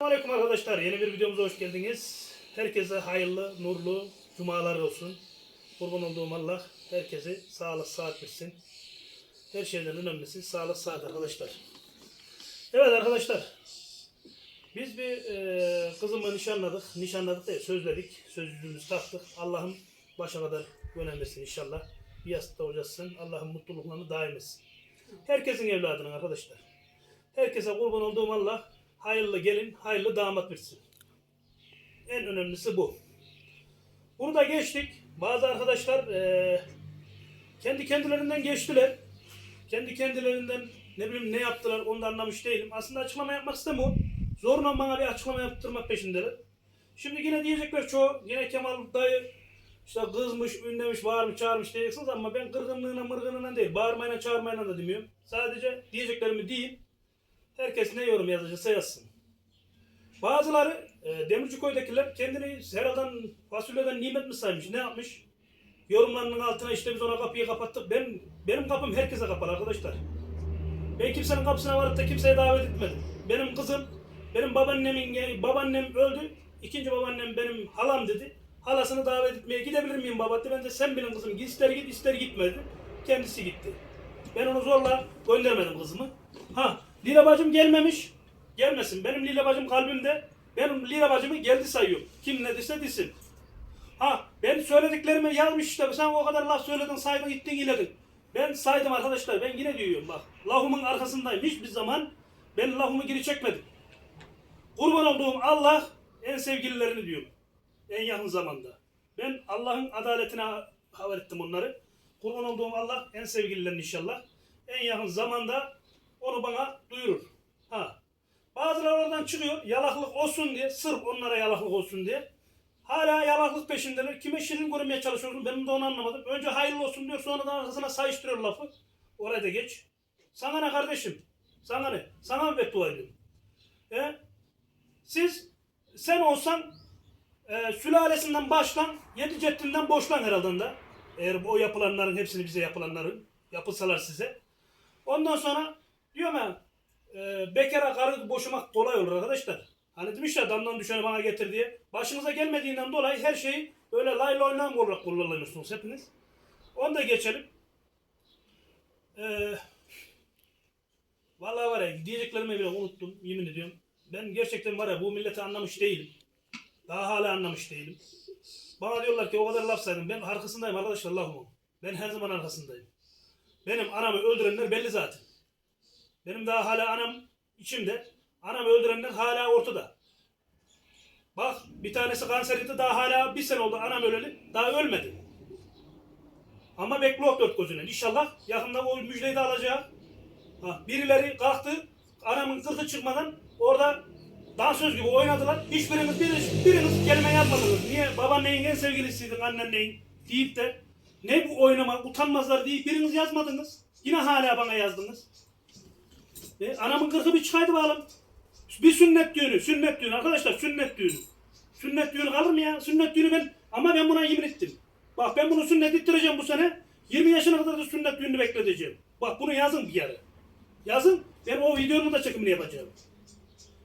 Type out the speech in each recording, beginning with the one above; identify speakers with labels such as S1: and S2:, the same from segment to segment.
S1: Aleyküm arkadaşlar. Yeni bir videomuza hoş geldiniz. Herkese hayırlı, nurlu cumalar olsun. Kurban olduğum Allah herkese sağlık, sıhhat versin. Her şeyden önemlisi sağlık, sıhhat arkadaşlar. Evet arkadaşlar. Biz bir e, kızımı nişanladık. Nişanladık değil, sözledik. Sözlüğümüzü taktık. Allah'ım başa kadar göndermesin inşallah. Bir yastıkta hocasın. Allah'ın mutluluklarını daim etsin. Herkesin evladının arkadaşlar. Herkese kurban olduğum Allah hayırlı gelin, hayırlı damat versin. En önemlisi bu. Bunu da geçtik. Bazı arkadaşlar eee, kendi kendilerinden geçtiler. Kendi kendilerinden ne bileyim ne yaptılar onu da anlamış değilim. Aslında açıklama yapmak istemiyorum. Zorla bana bir açıklama yaptırmak peşindeler. Şimdi yine diyecekler çoğu, yine Kemal dayı işte kızmış, ünlemiş, bağırmış, çağırmış diyeceksiniz ama ben kırgınlığına mırgınlığına değil, bağırmayla çağırmayla da demiyorum. Sadece diyeceklerimi değil, herkes ne yorum yazacaksa yazsın. Bazıları e, Demirciköy'dekiler kendini herhalde fasulyeden nimet mi saymış, ne yapmış? Yorumlarının altına işte biz ona kapıyı kapattık. Ben benim kapım herkese kapalı arkadaşlar. Ben kimsenin kapısına varıp da kimseye davet etmedim. Benim kızım, benim babaannemin babaannem öldü. İkinci babaannem benim halam dedi. Halasını davet etmeye gidebilir miyim baba dedi. Ben de sen bilin kızım ister git ister gitmedi. Kendisi gitti. Ben onu zorla göndermedim kızımı. Ha Lila bacım gelmemiş. Gelmesin. Benim Lila bacım kalbimde. Benim Lila bacımı geldi sayıyorum. Kim ne dese desin. Ha ben söylediklerimi yazmış işte. Sen o kadar laf söyledin saydın gittin iledin. Ben saydım arkadaşlar. Ben yine diyorum bak. Lafımın arkasındayım. Hiçbir zaman ben lafımı geri çekmedim. Kurban olduğum Allah en sevgililerini diyorum. En yakın zamanda. Ben Allah'ın adaletine havale ettim onları. Kurban olduğum Allah en sevgililerini inşallah. En yakın zamanda onu bana duyurur. Ha. Bazıları oradan çıkıyor yalaklık olsun diye, sırf onlara yalaklık olsun diye. Hala yalaklık peşindeler. Kime şirin görünmeye çalışıyorsun benim de onu anlamadım. Önce hayırlı olsun diyor sonra da arkasına sayıştırıyor lafı. Oraya da geç. Sana ne kardeşim? Sana ne? Sana mı beddua ediyorum? E? Siz, sen olsan e, sülalesinden başlan, yedi ceddinden boşlan herhalde. Eğer o yapılanların hepsini bize yapılanların yapılsalar size. Ondan sonra diyorum ya e, bekara karı boşamak kolay olur arkadaşlar. Hani demiş ya damdan düşeni bana getir diye. Başınıza gelmediğinden dolayı her şeyi böyle lay oynan olarak kullanıyorsunuz hepiniz. Onu da geçelim. Ee, vallahi var ya diyeceklerimi bile unuttum yemin ediyorum. Ben gerçekten var ya bu milleti anlamış değilim. Daha hala anlamış değilim. Bana diyorlar ki o kadar laf saydım. Ben arkasındayım arkadaşlar lafımın. Ben her zaman arkasındayım. Benim anamı öldürenler belli zaten. Benim daha hala anam içimde. Anamı öldürenler hala ortada. Bak bir tanesi kanseriydi daha hala bir sene oldu anam öleli. Daha ölmedi. Ama bekliyor dört gözünden. İnşallah yakında o müjdeyi de alacak. Ha, birileri kalktı anamın kırkı çıkmadan orada dansöz gibi oynadılar. Hiçbiriniz biriniz, biriniz kelime yazmadınız. Niye? Babaannenin en sevgilisiydin annenneyin deyip de ne bu oynama utanmazlar deyip biriniz yazmadınız. Yine hala bana yazdınız. E, anamın kırkı bir çıkaydı bakalım. Bir sünnet düğünü, sünnet düğünü arkadaşlar sünnet düğünü. Sünnet düğünü kalır mı ya? Sünnet düğünü ben ama ben buna yemin ettim. Bak ben bunu sünnet ettireceğim bu sene. 20 yaşına kadar da sünnet düğünü bekleteceğim. Bak bunu yazın bir yere. Yazın. Ben o videonun da çekimini yapacağım.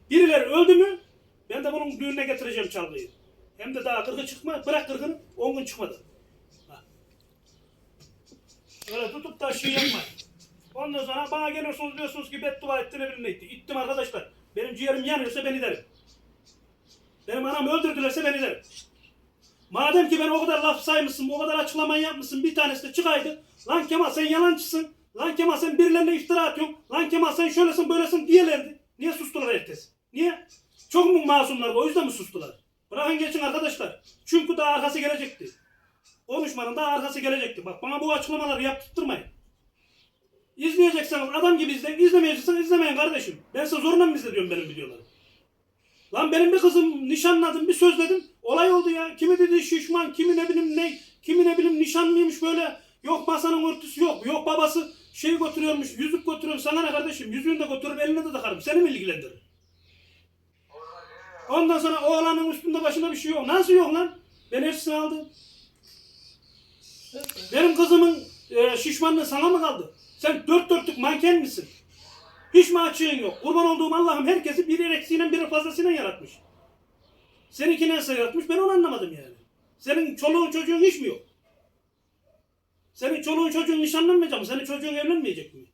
S1: Birileri öldü mü ben de bunun düğününe getireceğim çalgıyı. Hem de daha kırkı çıkma. Bırak kırkını 10 gün çıkmadı. Ha. Öyle tutup da şey yapmayın. Ondan sonra bana geliyorsunuz diyorsunuz ki beddua etti ne bileyim ne etti. İttim arkadaşlar. Benim ciğerim yanıyorsa ben derim. Benim anamı öldürdülerse ben derim. Madem ki ben o kadar laf saymışsın, o kadar açıklamayı yapmışsın, bir tanesi de çıkaydı. Lan Kemal sen yalancısın. Lan Kemal sen birilerine iftira atıyorsun. Lan Kemal sen şöylesin böylesin diyelerdi. Niye sustular herkes? Niye? Çok mu masumlar o yüzden mi sustular? Bırakın geçin arkadaşlar. Çünkü daha arkası gelecekti. Konuşmanın daha arkası gelecekti. Bak bana bu açıklamaları yaptırmayın. İzleyecekseniz adam gibi izleyin. İzlemeyecekseniz izlemeyin kardeşim. Ben size zorla mı izletiyorum benim videoları? Lan benim bir kızım nişanladım bir sözledim. Olay oldu ya. Kimi dedi şişman, kimi ne bileyim ne, kimi ne bileyim nişanlıymış böyle. Yok masanın örtüsü yok. Yok babası şey götürüyormuş, yüzük götürüyor. Sana ne kardeşim? Yüzüğünü de götürüp eline de takarım. Seni mi ilgilendirir? Ondan sonra oğlanın üstünde başında bir şey yok. Nasıl yok lan? Ben hepsini aldım. Benim kızımın e, şişmanlığı sana mı kaldı? Sen dört dörtlük manken misin? Hiç mi açığın yok? Kurban olduğum Allah'ım herkesi bir eksiğiyle biri fazlasıyla yaratmış. Seninki nasıl yaratmış ben onu anlamadım yani. Senin çoluğun çocuğun hiç mi yok? Senin çoluğun çocuğun nişanlanmayacak mı? Senin çocuğun evlenmeyecek mi?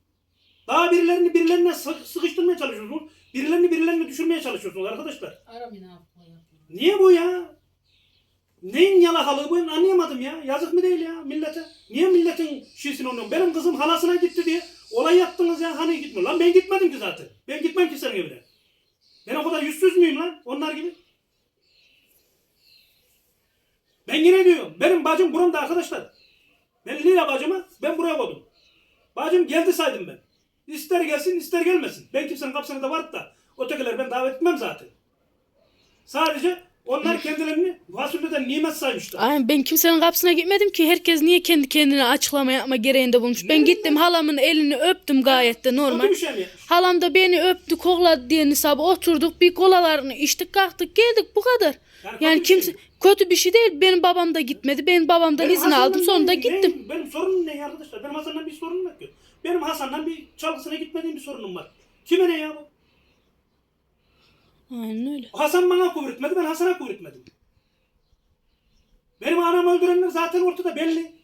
S1: Daha birilerini birilerine sı- sıkıştırmaya çalışıyorsunuz. Birilerini birilerine düşürmeye çalışıyorsunuz arkadaşlar.
S2: Aramayın abi. koyar.
S1: Niye bu ya? Neyin yalakalığı bu anlayamadım ya. Yazık mı değil ya millete? Niye milletin şişini oynuyorsun? Benim kızım halasına gitti diye olay yaptınız ya. Hani gitmiyor lan ben gitmedim ki zaten. Ben gitmem ki senin evine. Ben o kadar yüzsüz müyüm lan onlar gibi? Ben yine diyorum. Benim bacım buramda arkadaşlar. Ben Lila bacımı ben buraya koydum. Bacım geldi saydım ben. İster gelsin ister gelmesin. Ben kimsenin kapısına da varıp da ötekileri ben davet etmem zaten. Sadece onlar kendilerini fasulyeden nimet saymışlar.
S3: Aynen ben kimsenin kapısına gitmedim ki herkes niye kendi kendine açıklama yapma gereğinde bulmuş. Ben gittim halamın elini öptüm gayet de normal.
S1: Kötü bir şey mi?
S3: Halam da beni öptü kokladı diye hesabı oturduk bir kolalarını içtik kalktık geldik bu kadar.
S1: Yani kötü
S3: Yani
S1: bir şey
S3: kimse
S1: mi?
S3: kötü bir şey değil. Benim babam da gitmedi. Benim babamdan
S1: Benim
S3: izin aldım sonra da gittim.
S1: Benim, benim sorunum ne ya arkadaşlar? Benim Hasan'la bir sorunum yok ki. Benim Hasan'la bir çalgısına gitmediğim bir sorunum var. Kime ne ya bu?
S3: Aynen öyle.
S1: Hasan bana kuvvetmedi, ben Hasan'a kuvvetmedim. Benim anamı öldürenler zaten ortada belli.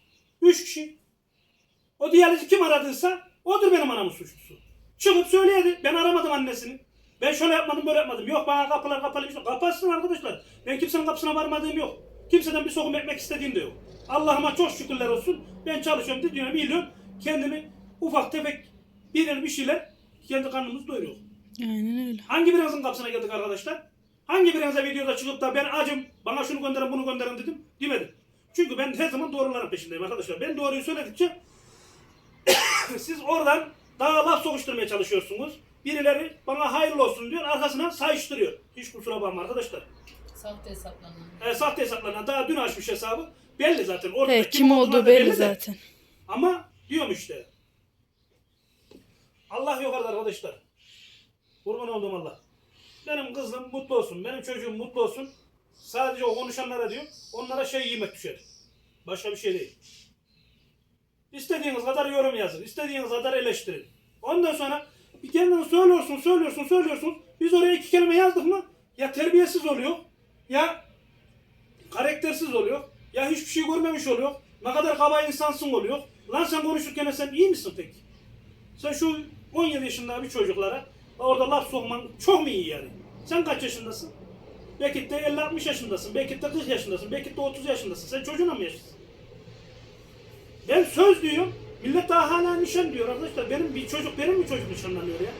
S1: Üç kişi. O diyalizi kim aradıysa odur benim anamın suçlusu. Çıkıp söyleyedi. Ben aramadım annesini. Ben şöyle yapmadım böyle yapmadım. Yok bana kapılar kapalıymış. Kapatsın arkadaşlar. Ben kimsenin kapısına varmadığım yok. Kimseden bir sokum ekmek istediğim de yok. Allah'ıma çok şükürler olsun. Ben çalışıyorum, diyorum, biliyorum. Kendimi ufak tefek bir bir şeyler kendi karnımız doyuruyor.
S3: Aynen öyle.
S1: Hangi birinizin kapısına geldik arkadaşlar? Hangi birinize videoda çıkıp da ben acım, bana şunu gönderin bunu gönderin dedim demedim. Çünkü ben her zaman doğruların peşindeyim arkadaşlar. Ben doğruyu söyledikçe siz oradan daha laf sokuşturmaya çalışıyorsunuz. Birileri bana hayırlı olsun diyor, arkasından sayıştırıyor. Hiç kusura bakma arkadaşlar.
S2: Sahte hesaplanan.
S1: E, sahte hesaplarına daha dün açmış hesabı. Belli zaten. Orada
S3: Evet, kim
S1: olduğuna
S3: olduğu belli
S1: de.
S3: zaten.
S1: Ama diyorum işte. Allah yukarıda arkadaşlar. Kurban olduğum Allah. Benim kızım mutlu olsun. Benim çocuğum mutlu olsun. Sadece o konuşanlara diyor. Onlara şey yemek düşer. Başka bir şey değil. İstediğiniz kadar yorum yazın. istediğiniz kadar eleştirin. Ondan sonra bir kendini söylüyorsun, söylüyorsun, söylüyorsun. Biz oraya iki kelime yazdık mı ya terbiyesiz oluyor ya karaktersiz oluyor. Ya hiçbir şey görmemiş oluyor. Ne kadar kaba insansın oluyor. Lan sen konuşurken sen iyi misin peki? Sen şu 17 yaşında bir çocuklara orada laf sokman çok mu iyi yani? Sen kaç yaşındasın? Belki de 50-60 yaşındasın. Belki de 40 yaşındasın. Belki de 30 yaşındasın. Sen çocuğuna mı yaşlısın? Ben söz diyorum. Millet daha hala nişan diyor arkadaşlar. Benim bir çocuk, benim bir çocuk nişanlanıyor ya.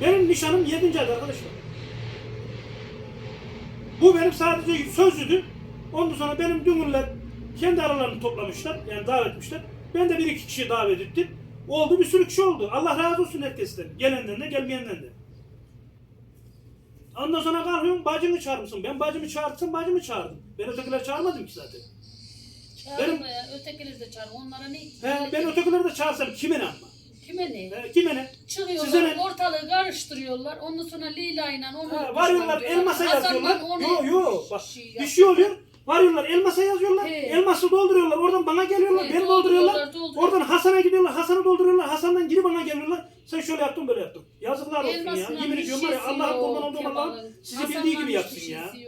S1: Benim nişanım 7. ayda arkadaşlar. Bu benim sadece sözlüdü. Ondan sonra benim dünürler kendi aralarını toplamışlar. Yani davet etmişler. Ben de bir iki kişi davet ettim. Oldu bir sürü kişi oldu. Allah razı olsun herkesten. Gelenden de gelmeyenden de. Ondan sonra kalkıyorum bacımı çağırmışsın. Ben bacımı çağırdım, bacımı çağırdım. Ben ötekileri çağırmadım ki zaten.
S2: Çağırma
S1: Benim-
S2: ya. Ötekileri de çağır. Onlara ne?
S1: He, ben ötekileri de çağırsam kime ne ama?
S2: Kime ne?
S1: He, kime ne? Size
S2: Çıkıyorlar
S1: ne?
S2: ortalığı karıştırıyorlar. Ondan sonra Lila ile onu
S1: varıyorlar elmasa yazıyorlar. Yo yo bak
S2: şey
S1: bir şey oluyor. Varıyorlar elmasa yazıyorlar.
S2: He.
S1: Elması dolduruyorlar. Oradan bana geliyorlar.
S2: He,
S1: beni dolduruyorlar.
S2: dolduruyorlar, dolduruyorlar.
S1: Oradan Hasan'a gidiyorlar. Hasan'ı dolduruyorlar. Hasan'dan geri bana geliyorlar. Sen şöyle yaptın böyle yaptın. Yazıklar olsun ya. Yemin ediyorum var ya
S2: yok
S1: kurban olduğum Allah'ım sizi
S2: Hasan'dan
S1: bildiği gibi yapsın ya.
S2: yok.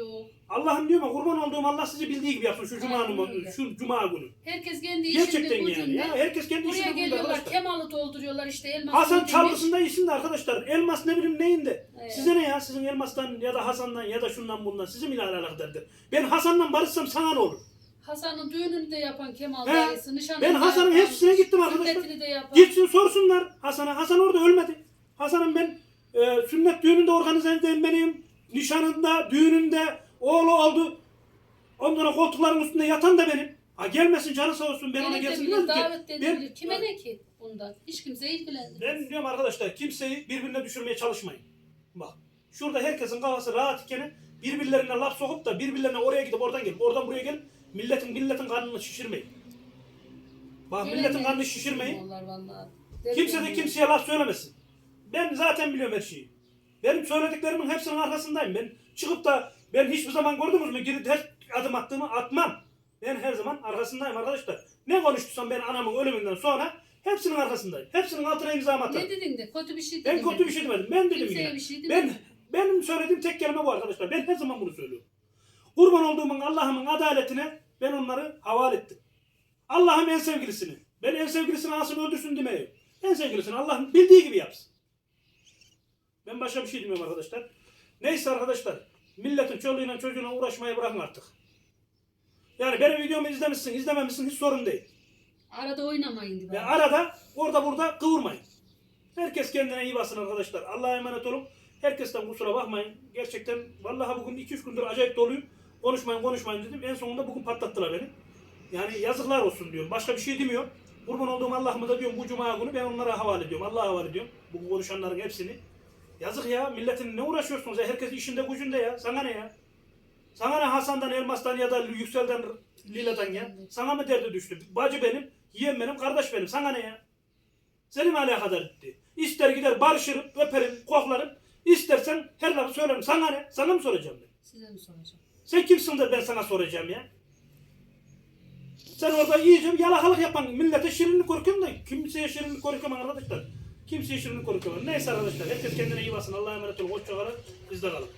S1: Allah'ım diyorum ya kurban olduğum Allah sizi bildiği gibi yapsın şu cuma günü. Şu cuma günü.
S2: Herkes kendi
S1: Gerçekten
S2: işinde
S1: yani.
S2: gücünde.
S1: Ya, herkes kendi
S2: Buraya
S1: işini buldu
S2: geliyorlar
S1: arkadaşlar.
S2: Kemal'ı dolduruyorlar işte elmas.
S1: Hasan çalgısında iyisin de arkadaşlar. Elmas ne bileyim neyinde.
S2: Evet.
S1: Size ne ya? Sizin elmastan ya da Hasan'dan ya da şundan bundan. Sizi mi alakadardır? Ben Hasan'la barışsam sana ne olur?
S2: Hasan'ın düğününü de yapan Kemal
S1: He.
S2: dayısı. Nişanını
S1: Ben Hasan'ın hepsine gittim arkadaşlar.
S2: De yapan.
S1: Gitsin sorsunlar Hasan'a. Hasan orada ölmedi. Hasan'ın ben e, sünnet düğününde organize edeyim benim. Nişanında, düğününde oğlu oldu. Ondan koltukların üstünde yatan da benim. Ha gelmesin canı sağ olsun ben ona
S2: de
S1: gelsin
S2: bilir,
S1: demedim ki.
S2: davet. Kime ne ki bundan? Hiç kimse ilgilendirmez.
S1: Ben diyorum arkadaşlar kimseyi birbirine düşürmeye çalışmayın. Bak şurada herkesin kafası rahat iken birbirlerine laf sokup da birbirlerine oraya gidip oradan gelip oradan buraya gelip milletin milletin karnını şişirmeyin. Bak milletin karnını şişirmeyin.
S2: Onlar vallahi.
S1: Kimse de kimseye laf söylemesin. Ben zaten biliyorum her şeyi. Benim söylediklerimin hepsinin arkasındayım. Ben çıkıp da ben hiçbir zaman gördünüz mü geri her adım attığımı atmam. Ben her zaman arkasındayım arkadaşlar. Ne konuştuysam ben anamın ölümünden sonra Hepsinin arkasındayım. Hepsinin altına imzamı atarım.
S2: Ne dedin de kötü bir şey dedin.
S1: Ben kötü bir şey demedim. Ben dedim
S2: Kimseye
S1: yine.
S2: bir şey
S1: ben, benim söylediğim tek kelime bu arkadaşlar. Ben her zaman bunu söylüyorum. Kurban olduğumun Allah'ımın adaletine ben onları havale ettim. Allah'ım en sevgilisini. Ben en sevgilisini alsın öldürsün demiyorum. En sevgilisini Allah'ın bildiği gibi yapsın. Ben başka bir şey demiyorum arkadaşlar. Neyse arkadaşlar. Milletin çoluğuyla çocuğuna uğraşmayı bırakın artık. Yani benim videomu izlemişsin, izlememişsin hiç sorun değil.
S2: Arada oynamayın.
S1: Ve arada orada burada kıvırmayın. Herkes kendine iyi basın arkadaşlar. Allah'a emanet olun. Herkesten kusura bakmayın. Gerçekten vallahi bugün 2-3 gündür acayip doluyum. Konuşmayın konuşmayın dedim. En sonunda bugün patlattılar beni. Yani yazıklar olsun diyorum. Başka bir şey demiyorum. Kurban olduğum Allah'ıma da diyorum bu cuma günü ben onlara havale ediyorum. Allah'a havale ediyorum. Bu konuşanların hepsini. Yazık ya milletin ne uğraşıyorsunuz ya? Herkes işinde gücünde ya. Sana ne ya? Sana ne Hasan'dan, Elmas'tan ya da Yüksel'den, Lila'dan ya? Sana mı derdi düştü? Bacı benim, yeğen benim, kardeş benim. Sana ne ya? Seni mi alakadar etti? İster gider barışırım, öperim, koklarım. İstersen her lafı söylerim. Sana ne? Sana mı soracağım ben?
S2: Size mi soracağım?
S1: Sen kimsin de ben sana soracağım ya? Sen orada iyice yalakalık yapan millete şirinlik korkuyorsun da kimseye şirinlik korkuyorum arkadaşlar. Kimseye şirinlik korkuyorum. Neyse arkadaşlar herkes kendine iyi basın. Allah'a emanet olun. Hoşça kalın. Bizde kalın.